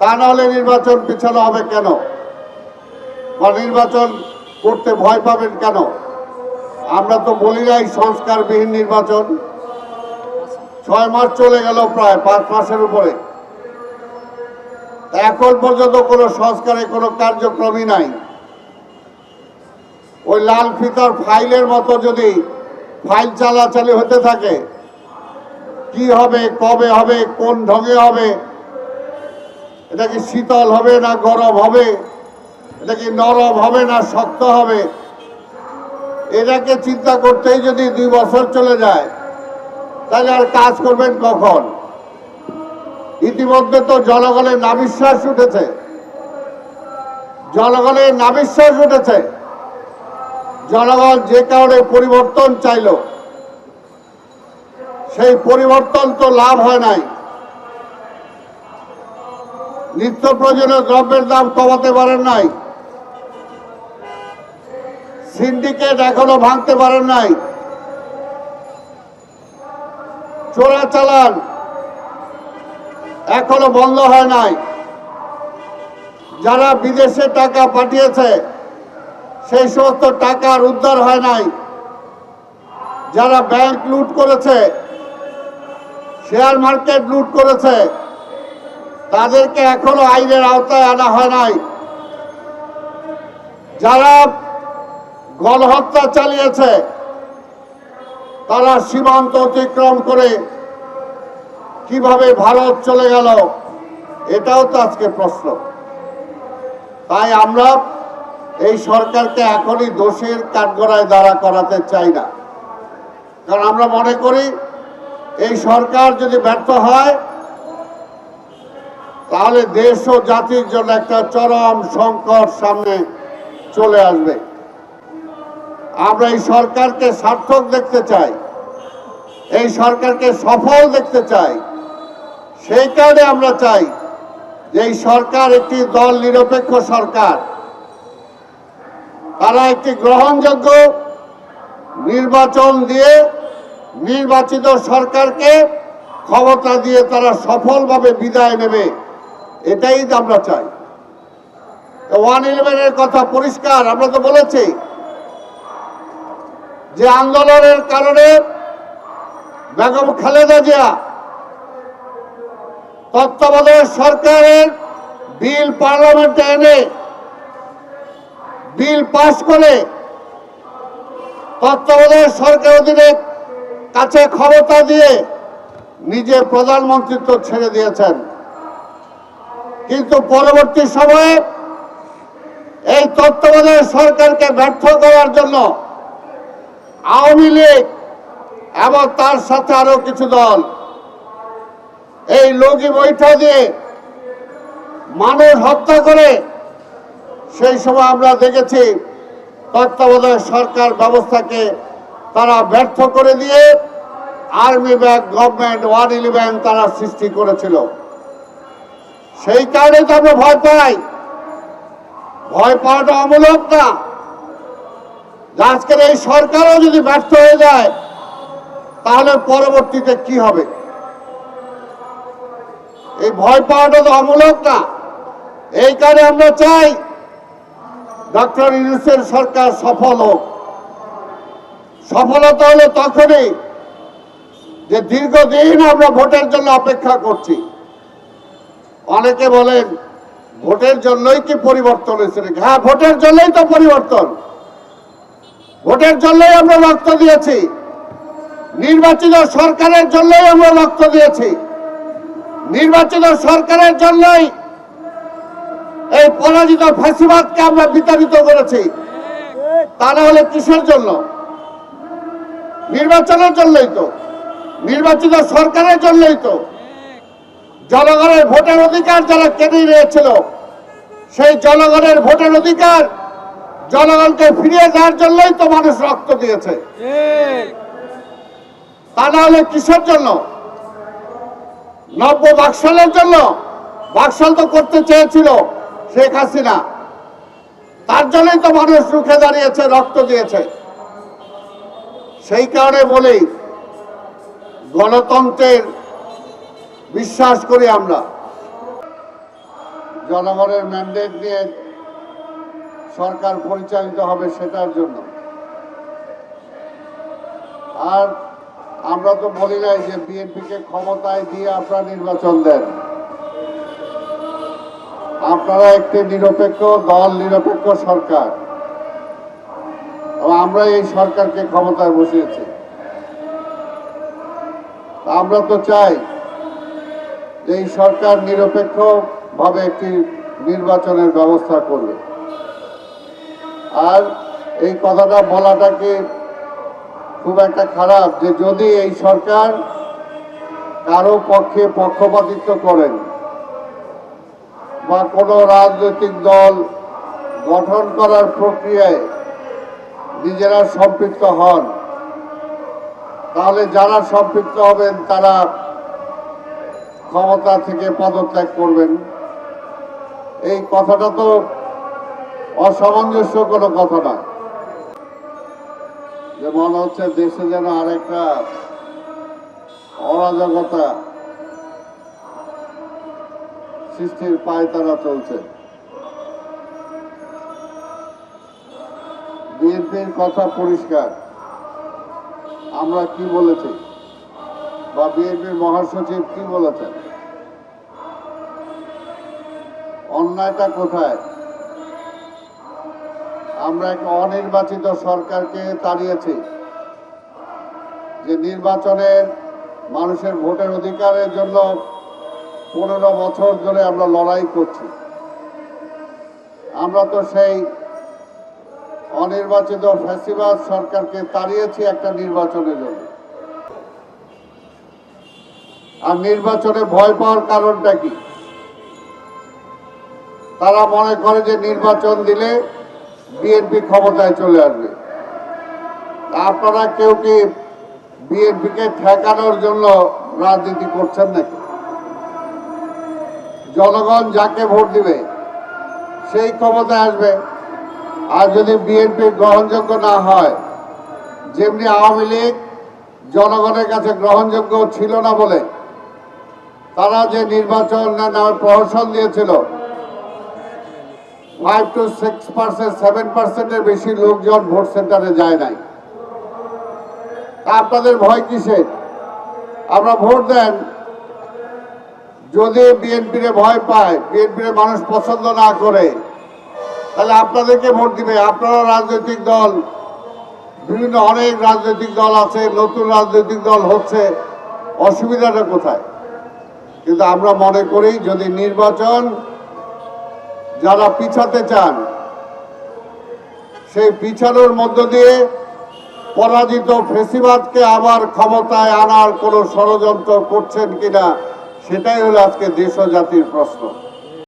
তা নাহলে নির্বাচন পিছানো হবে কেন? বা নির্বাচন করতে ভয় পাবেন কেন? আমরা তো বলি নাই সংস্কারবিহীন নির্বাচন। ছয় মাস চলে গেল প্রায়, পাঁচ মাসের উপরে। এখন পর্যন্ত কোনো সংস্কারে কোনো কার্যক্রমই নাই। ওই লাল ফিতার ফাইলের মতো যদি ফাইল চালাচালি হতে থাকে, কি হবে, কবে হবে, কোন ঢঙে হবে এটা কি শীতল হবে না গরম হবে? এটা কি নরম হবে না শক্ত হবে? এটাকে চিন্তা করতেই যদি দুই বছর চলে যায়, তাহলে আর কাজ করবেন কখন? ইতিমধ্যে তো জনগণের নাবিশ্বাস উঠেছে। জনগণের নাবিশ্বাস উঠেছে। জনগণ যে কারণে পরিবর্তন চাইলো, সেই পরিবর্তন তো লাভ হয় নাই। নিত্য প্রয়োজনীয় দ্রব্যের দাম কমাতে পারেন নাই। সিন্ডিকেট এখনও ভাঙতে পারেন নাই। চোরা চালান এখনও বন্ধ হয় নাই। যারা বিদেশে টাকা পাঠিয়েছে, সেই সমস্ত টাকার উদ্ধার হয় নাই। যারা ব্যাংক লুট করেছে, শেয়ার মার্কেট লুট করেছে তাদেরকে এখনও আইনের আওতায় আনা হয় নাই। যারা গণহত্যা চালিয়েছে, তারা সীমান্ত অতিক্রম করে কীভাবে ভারত চলে গেল, এটাও তো আজকে প্রশ্ন। তাই আমরা এই সরকারকে এখনই দোষের কাঠগড়ায় দাঁড়া করাতে চাই না। কারণ আমরা মনে করি, এই সরকার যদি ব্যর্থ হয় তাহলে দেশ ও জাতির জন্য একটা চরম সংকট সামনে চলে আসবে। আমরা এই সরকারকে সার্থক দেখতে চাই, এই সরকারকে সফল দেখতে চাই। সেই কারণে আমরা চাই যে এই সরকার একটি দল নিরপেক্ষ সরকার। তারা একটি গ্রহণযোগ্য নির্বাচন দিয়ে নির্বাচিত সরকারকে ক্ষমতা দিয়ে তারা সফলভাবে বিদায় নেবে। এটাই তো আমরা চাই। ওয়ান ইলেভেনের কথা পরিষ্কার, আমরা তো বলেছি যে আন্দোলনের কারণে বেগম খালেদা জিয়া তত্ত্বাবধায়ক সরকারের বিল পার্লামেন্টে এনে বিল পাশ করে তত্ত্বাবধায়ক সরকার অধীনে কাছে ক্ষমতা দিয়ে নিজে প্রধানমন্ত্রিত্ব ছেড়ে দিয়েছেন। কিন্তু পরবর্তী সময়ে এই তত্ত্বাবধায়ক সরকারকে ব্যর্থ করার জন্য আওয়ামী লীগ এবং তার সাথে আরও কিছু দল এই লগি বৈঠা দিয়ে মানুষ হত্যা করে, সেই সময় আমরা দেখেছি তত্ত্বাবধায়ক সরকার ব্যবস্থাকে তারা ব্যর্থ করে দিয়ে আর্মি ব্যাগ, গভর্নমেন্ট, ওয়ান ইলেভেন তারা সৃষ্টি করেছিল। সেই কারণে তো আমরা ভয় পাই। ভয় পাওয়াটা অমূলক না। আজকের এই সরকারও যদি ব্যর্থ হয়ে যায়, তাহলে পরবর্তীতে কি হবে? এই ভয় পাওয়াটা তো অমূলক না। এই কারণে আমরা চাই ডক্টর ইউনুসের সরকার সফল হোক। সফলতা হলো তখনই যে দীর্ঘদিন আমরা ভোটের জন্য অপেক্ষা করছি। অনেকে বলেন, ভোটের জন্যই কি পরিবর্তন হয়েছে হ্যাঁ ভোটের জন্যই তো পরিবর্তন। ভোটের জন্যই আমরা রক্ত দিয়েছি। নির্বাচিত সরকারের জন্যই আমরা রক্ত দিয়েছি। নির্বাচিত সরকারের জন্যই এই পরাজিত ফ্যাসিবাদকে আমরা বিতাড়িত করেছি। তা না হলে কিসের জন্য? নির্বাচনের জন্যই তো। নির্বাচিত সরকারের জন্যই তো। জনগণের ভোটের অধিকার যারা কেড়ে নিয়েছিল সেই জনগণের ভোটের অধিকার জনগণকে ফিরিয়ে দেওয়ার জন্যই তো মানুষ রক্ত দিয়েছে। তা না হলে কিসের জন্য? নব্য বাকশালের জন্য? বাকশাল তো করতে চেয়েছিল শেখ হাসিনা। তার জন্যই তো মানুষ রুখে দাঁড়িয়েছে, রক্ত দিয়েছে। সেই কারণে বলি, গণতন্ত্রের বিশ্বাস করি আমরা। জনগণের ম্যান্ডেট নিয়ে সরকার পরিচালিত হবে সেটার জন্য। আর আমরা তো বলি নাই যে বিএনপিকে ক্ষমতায় দিয়ে আপনারা নির্বাচন দেন। আপনারা একটি নিরপেক্ষ দল, নিরপেক্ষ সরকার। আমরা এই সরকারকে ক্ষমতায় বসিয়েছি। আমরা তো চাই যে এই সরকার নিরপেক্ষভাবে একটি নির্বাচনের ব্যবস্থা করবে। আর এই কথাটা বলাটাকে খুব একটা খারাপ যে যদি এই সরকার কারও পক্ষে পক্ষপাতিত্ব করেন বা কোনো রাজনৈতিক দল গঠন করার প্রক্রিয়ায় নিজেরা সম্পৃক্ত হন, তাহলে যারা সম্পৃক্ত হবেন তারা ক্ষমতা থেকে পদত্যাগ করবেন। এই কথাটা তো অসামঞ্জস্য কোনো কথা নয় যে মনে হচ্ছে দেশে যেন আরেকটা অরাজকতা সৃষ্টির পায়তারা চলছে। বিএনপির কথা পরিষ্কার। আমরা কি বলেছি? বা বিএনপির মহাসচিব কি বলেছেন? অন্যায়টা কোথায়? আমরা এক অনির্বাচিত সরকারকে তাড়িয়েছি যে নির্বাচনের মানুষের ভোটের অধিকারের জন্য পনেরো বছর ধরে আমরা লড়াই করছি। আমরা তো সেই অনির্বাচিত ফ্যাসিবাদ সরকারকে তাড়িয়েছি একটা নির্বাচনের জন্য। আর নির্বাচনে ভয় পাওয়ার কারণটা কি? তারা মনে করে যে নির্বাচন দিলে বিএনপি ক্ষমতায় চলে আসবে। আপনারা কেউ কি বিএনপিকে ঠেকানোর জন্য রাজনীতি করছেন নাকি? জনগণ যাকে ভোট দিবে, সেই ক্ষমতায় আসবে। আর যদি বিএনপি গ্রহণযোগ্য না হয়, যেমনি আওয়ামী লীগ জনগণের কাছে গ্রহণযোগ্য ছিল না বলে তারা যে নির্বাচন নামে প্রহসন দিয়েছিল five two six percent seven পার্সেন্টের বেশি লোকজন ভোট সেন্টারে যায় নাই। আপনাদের ভয় কিসের? আমরা ভোট দেন, যদি বিএনপির ভয় পায়, বিএনপির মানুষ পছন্দ না করে, তাহলে আপনাদেরকে ভোট দিবে। আপনারা রাজনৈতিক দল, বিভিন্ন অনেক রাজনৈতিক দল আছে, নতুন রাজনৈতিক দল হচ্ছে, অসুবিধাটা কোথায়? কিন্তু আমরা মনে করি যদি নির্বাচন যারা পিছাতে চান, সেই পিছানোর মধ্য দিয়ে পরাজিত ফেসিবাদকে আবার ক্ষমতায় আনার কোনো ষড়যন্ত্র করছেন কিনা, সেটাই হলো আজকে দেশ জাতির প্রশ্ন।